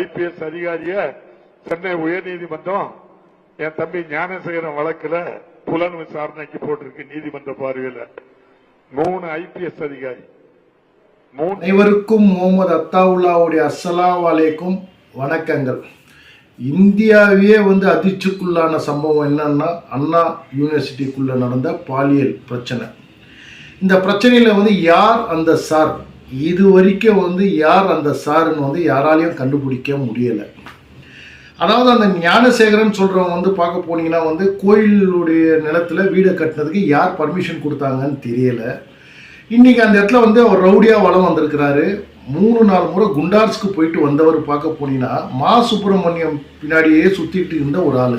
IPS அதிகாரிய Chennai உயர்நீதிமன்றம் என் தம்பி ஞானசேகரன் வழக்குல புலன் விசாரணைக்கு போட்டிருக்கு நீதிமன்ற பார்வையில. மூணு ஐபிஎஸ் அதிகாரி. மூணு அனைவருக்கும் முகமது அத்தாவுல்லாவுடைய அஸ்லாம் அலைக்கும் வணக்கங்கள். இந்தியாவையே வந்து அதிர்ச்சிக்குள்ளான சம்பவம் என்னன்னா அண்ணா யூனிவர்சிட்டிக்குள்ள நடந்த பாலியல் பிரச்சனை. இந்த பிரச்சனையில் வந்து யார் அந்த சார்? இது வரைக்கும் வந்து யார் அந்த சாருன்னு வந்து யாராலையும் கண்டுபிடிக்க முடியலை. அதாவது அந்த ஞானசேகரன் சொல்கிறவங்க வந்து பார்க்க போனீங்கன்னா வந்து கோயிலுடைய நிலத்தில் வீடை கட்டினதுக்கு யார் பர்மிஷன் கொடுத்தாங்கன்னு தெரியலை. இன்றைக்கி அந்த இடத்துல வந்து அவர் ரவுடியாக வளம் வந்திருக்கிறாரு. மூணு நாலு முறை குண்டார்ஸ்க்கு போயிட்டு வந்தவர் பார்க்க போனீங்கன்னா மா சுப்பிரமணியம் பின்னாடியே சுற்றிட்டு இருந்த ஒரு ஆள்.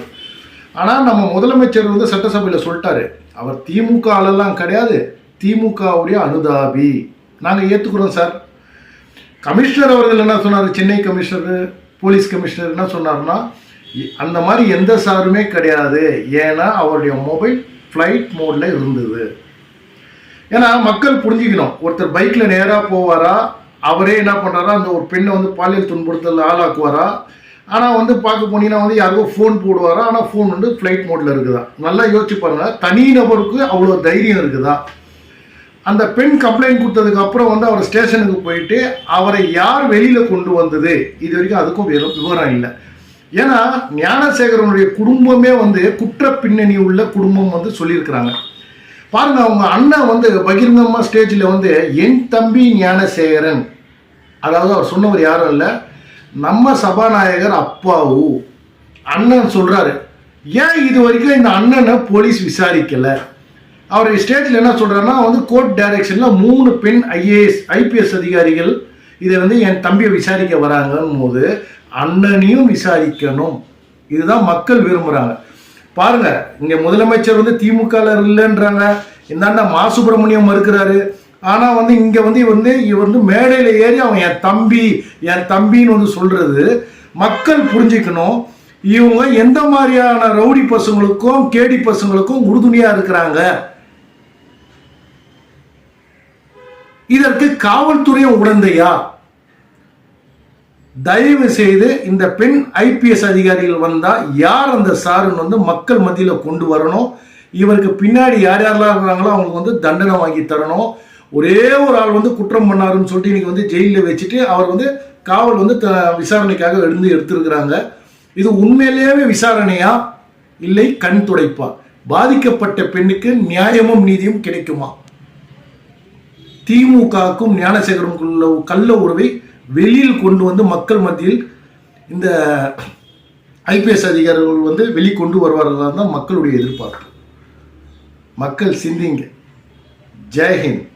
ஆனால் நம்ம முதலமைச்சர் வந்து சட்டசபையில் சொல்லிட்டாரு. அவர் திமுக ஆளெல்லாம் கிடையாது. திமுகவுடைய அனுதாபி. நாங்கள் ஏற்றுக்கிறோம் சார். கமிஷனர் அவர்கள் என்ன சொன்னார்? சென்னை கமிஷனர் போலீஸ் கமிஷனர் என்ன சொன்னார்னா அந்த மாதிரி எந்த சாருமே கிடையாது. ஏன்னா அவருடைய மொபைல் ஃப்ளைட் மோடில் இருந்தது. ஏன்னா மக்கள் புரிஞ்சுக்கணும். ஒருத்தர் பைக்கில் நேராக போவாரா? அவரே என்ன பண்ணுறாரா அந்த ஒரு பெண்ணை வந்து பாலியல் துன்புறுத்தல் ஆளாக்குவாரா? ஆனால் வந்து பார்க்க போனீங்கன்னா வந்து யாருக்கோ ஃபோன் போடுவாரா? ஆனால் ஃபோன் வந்து ஃப்ளைட் மோடில் இருக்குதா? நல்லா யோசிச்சு பாருங்கள் தனி நபருக்கு அவ்வளோ தைரியம் இருக்குதா? அந்த பெண் கம்ப்ளைண்ட் கொடுத்ததுக்கு அப்புறம் வந்து அவர் ஸ்டேஷனுக்கு போயிட்டு அவரை யார் வெளியில கொண்டு வந்தது? இது வரைக்கும் அதுக்கும் விவரம் விவரம் இல்லை. ஏன்னா ஞானசேகரனுடைய குடும்பமே வந்து குற்ற பின்னணி உள்ள குடும்பம் வந்து சொல்லியிருக்கிறாங்க. பாருங்க அவங்க அண்ணன் வந்து பகிரங்கமா ஸ்டேஜில் வந்து என் தம்பி ஞானசேகரன். அதாவது அவர் சொன்னவர் யாரும் இல்லை. நம்ம சபாநாயகர் அப்பாவு. அண்ணன் சொல்றாரு. ஏன் இது வரைக்கும் இந்த அண்ணனை போலீஸ் விசாரிக்கலை? அவர் ஸ்டேஜில் என்ன சொல்கிறாருன்னா வந்து கோர்ட் டைரக்ஷனில் மூணு பெண் ஐஏஎஸ் ஐபிஎஸ் அதிகாரிகள் இதை வந்து என் தம்பியை விசாரிக்க வராங்கன்னு போது அண்ணனையும் விசாரிக்கணும். இதுதான் மக்கள் விரும்புகிறாங்க பாருங்க இங்கே முதலமைச்சர் வந்து திமுக இல்லைன்றாங்க. இந்தாண்டா மா சுப்பிரமணியம் மறுக்கிறாரு. ஆனால் வந்து இங்கே வந்து இவர் வந்து இவர் வந்து மேடையில் ஏறி அவன் என் தம்பி என் தம்பின்னு வந்து சொல்கிறது மக்கள் புரிஞ்சுக்கணும். இவங்க எந்த மாதிரியான ரவுடி பசங்களுக்கும் கேடி பசங்களுக்கும் உறுதுணையாக இருக்கிறாங்க. இதற்கு காவல்துறையும் உடந்தையா? தயவு செய்து இந்த பெண் ஐபிஎஸ் அதிகாரிகள் வந்தா யார் அந்த சாருன்னு வந்து மக்கள் மத்தியில் கொண்டு வரணும். இவருக்கு பின்னாடி யார் யாரெல்லாம் இருக்கிறாங்களோ அவங்களுக்கு வந்து தண்டனை வாங்கி தரணும். ஒரே ஒரு ஆள் வந்து குற்றம் பண்ணாருன்னு சொல்லிட்டு இன்னைக்கு வந்து ஜெயிலில் வச்சுட்டு அவர் வந்து காவல் வந்து த- விசாரணைக்காக எழுந்து எடுத்திருக்கிறாங்க. இது உண்மையிலேயே விசாரணையா? இல்லை கண் துடைப்பா. பாதிக்கப்பட்ட பெண்ணுக்கு நியாயமும் நீதியும் கிடைக்குமா? திமுகவுக்கும் ஞானசேகரனுக்கும் உள்ள கள்ள உறவை வெளியில் கொண்டு வந்து மக்கள் மத்தியில் இந்த ஐபிஎஸ் அதிகாரிகள் வந்து வெளிக்கொண்டு வருவார்கள் தான் மக்களுடைய எதிர்பார்ப்பு. மக்கள் சிந்திங்க. ஜெய்ஹிந்த்